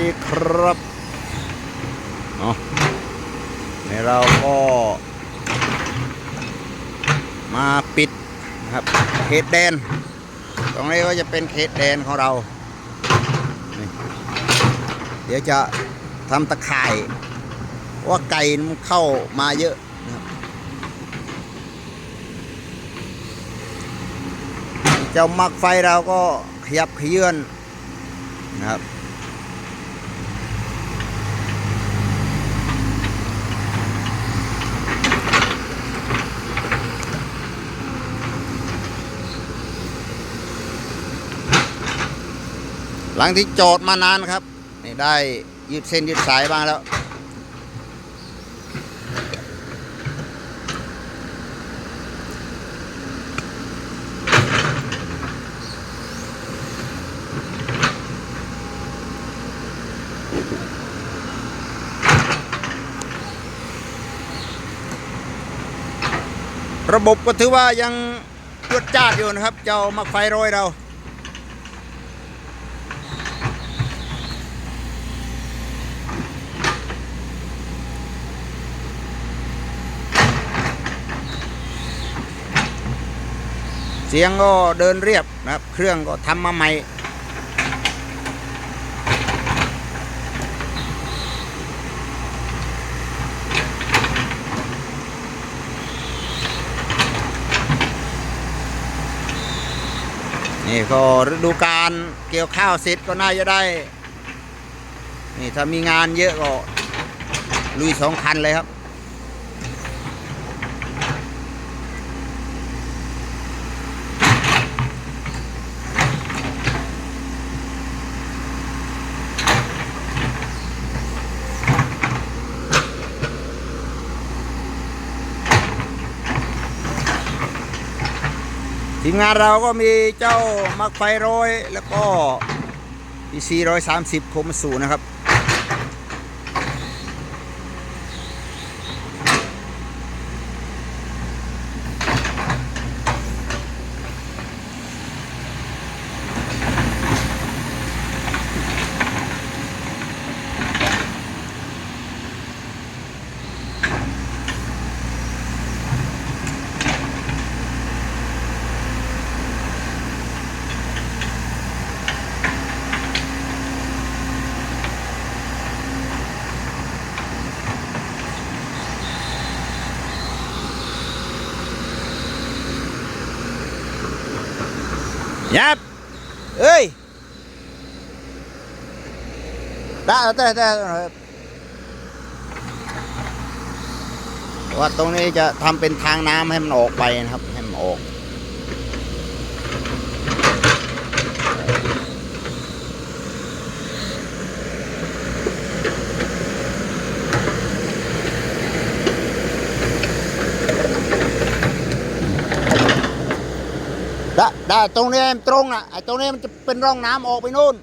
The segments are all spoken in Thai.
ดีครับเนาะในเราก็มาปิดนะครับเขตแดน ตรงนี้ก็จะเป็นเขตแดนของเรา เดี๋ยวจะทำตะข่ายว่าไก่มันเข้ามาเยอะนะครับเจ้ามักไฟเราก็ขยับขยื่นนะครับ หลังที่จอดมานานครับนี่ได้ยืดเส้นยืดสายบ้างแล้ว ระบบก็ถือว่ายังจวดจ้าดอยู่นะครับ เจ้ามักไฟโรยเรา เสียงก็เดินเรียบนะครับ เครื่องก็ทำมาใหม่นี่ก็ฤดูการเกี่ยวข้าวเสร็จก็น่าจะได้ นี่ถ้ามีงานเยอะก็ลุยสองคันเลยครับ ทีมงานเราก็มีเจ้ามักไฟร้อยแล้วก็พีซีร้อยสามสิบคมสูนะครับ ยับเอ้ยได้ได้ได้ว่าตรงนี้จะทำเป็นทางน้ำให้มันออกไปนะครับ ให้มันออก ได้ได้ตรงนี้มันตรงอะไอ้ตรงนี้มันจะเป็นร่องน้ำออกไปนู่น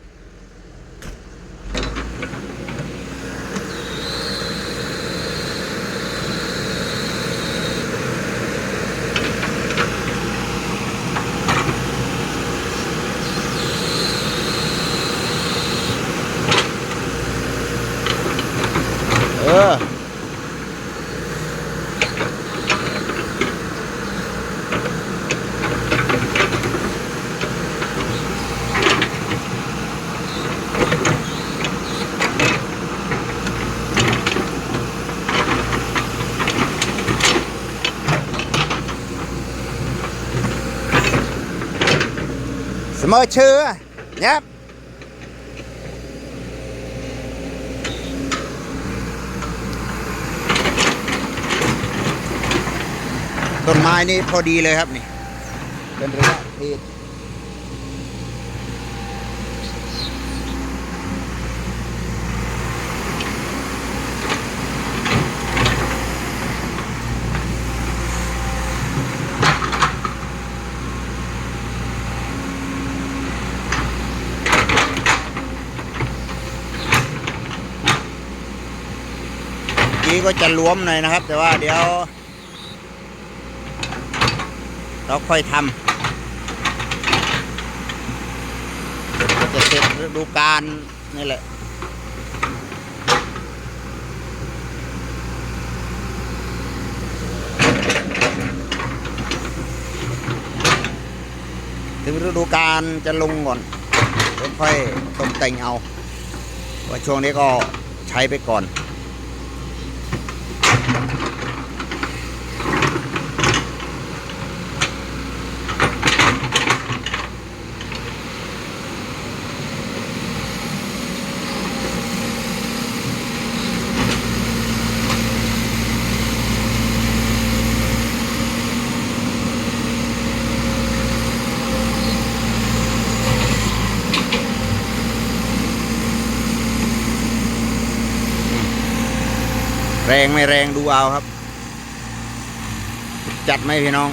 เสมอเชื่อยับต้นไม้นี่พอดีเลยครับนี่เป็นระยะที่ี้ก็จะล้วมหน่อยนะครับ แต่ว่าเดี๋ยว เราค่อยทำจะเสร็จฤดูการนี่แหละถึงฤดูการจะลงก่อนค่อยตกแต่งเอาว่าช่วงนี้ก็ใช้ไปก่อน Thank you. รงไม่แรงดูเอาครับ จัดไหมพี่น้อง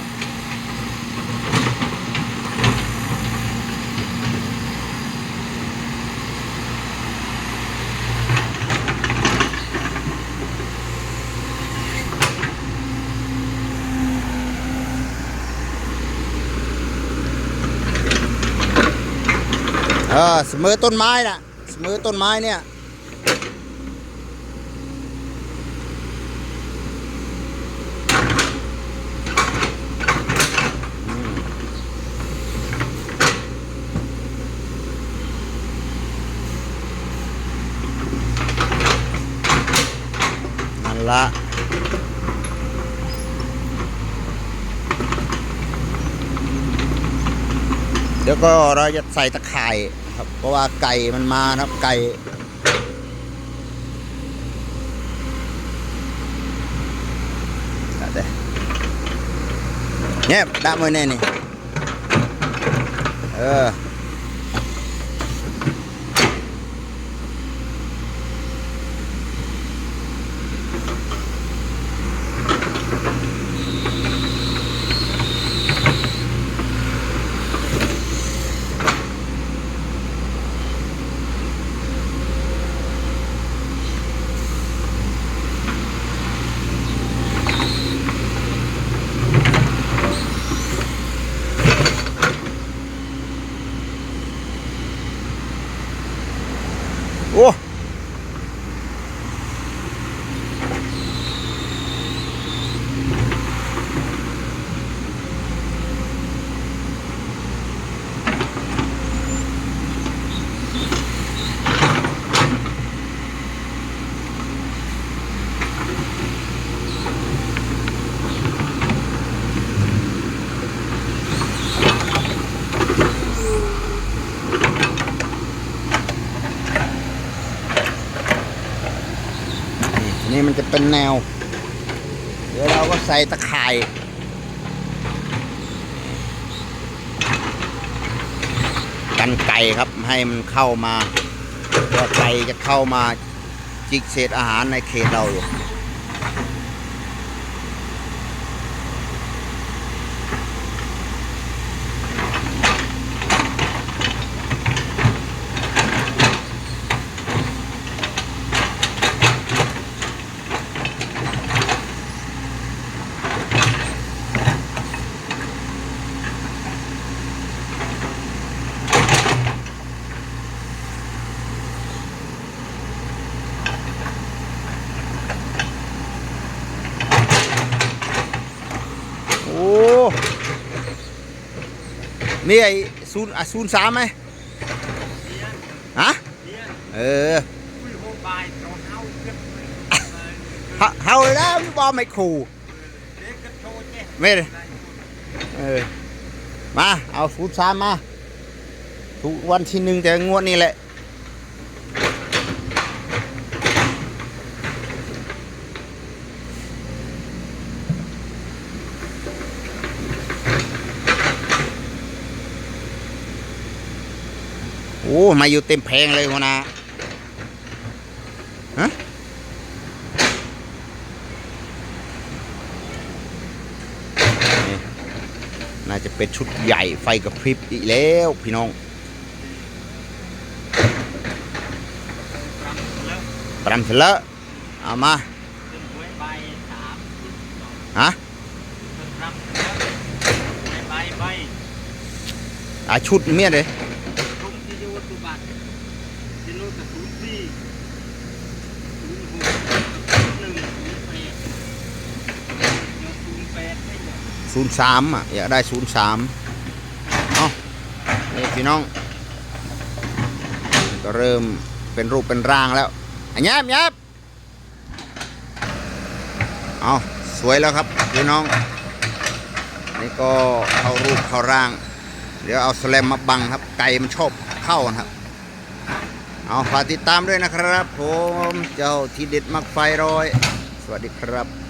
เออเสมอต้นไม้น่ะเสมอต้นไม้เนี่ย ละ เดี๋ยวก็เราจะใส่ตะข่ายครับ เพราะว่าไก่มันมานะครับไก่ได้เนี่ยด้ามมือเนี่ยนี่เออ โอ้ นี่มันจะเป็นแนว เดี๋ยวเราก็ใส่ตะข่ายกันไก่ครับให้มันเข้ามาตัวไก่จะเข้ามาจิกเศษอาหารในเขตเราอยู่ โอ้ นี่ไอ้ศูนย์อะศูนย์สามไหมฮะเออเฮาแล้วบอไม่ขู่ไม่เลยเออมาเอาซูนสามมาถูกวันที่หนึ่งแต่งวดนี้แหละ โอ้มาอยู่เต็มแพงเลยหัวหนาฮะนี่น่าจะเป็นชุดใหญ่ไฟกระพริบอีกแล้วพี่น้องแล้วปรำเสร็จแล้วเอามาขึ้นหวยใบสามฮะขึ้นรำแล้วใบใบอาชุดเมียเลย ตรงที่ยูทูบัตที่นู้น กับศูนย์สี่ศูนย์หกหนึ่งศูนย์แปดเดี๋ยศูนย์แปดให้เดี๋ยศูนย์สามอะอยากได้ศูนย์สามเอานี่พี่น้อง ก็เริ่มเป็นรูปเป็นร่างแล้วอันยับยับเอาสวยแล้วครับพี่น้อง นี่ก็เข้ารูปเข้าร่าง เดี๋ยวเอาสแลมมาบังครับ ไก่มันชอบเข้านะครับ เอาฝากติดตามด้วยนะครับ ผมเจ้าทีเด็ดมักไฟรอย สวัสดีครับ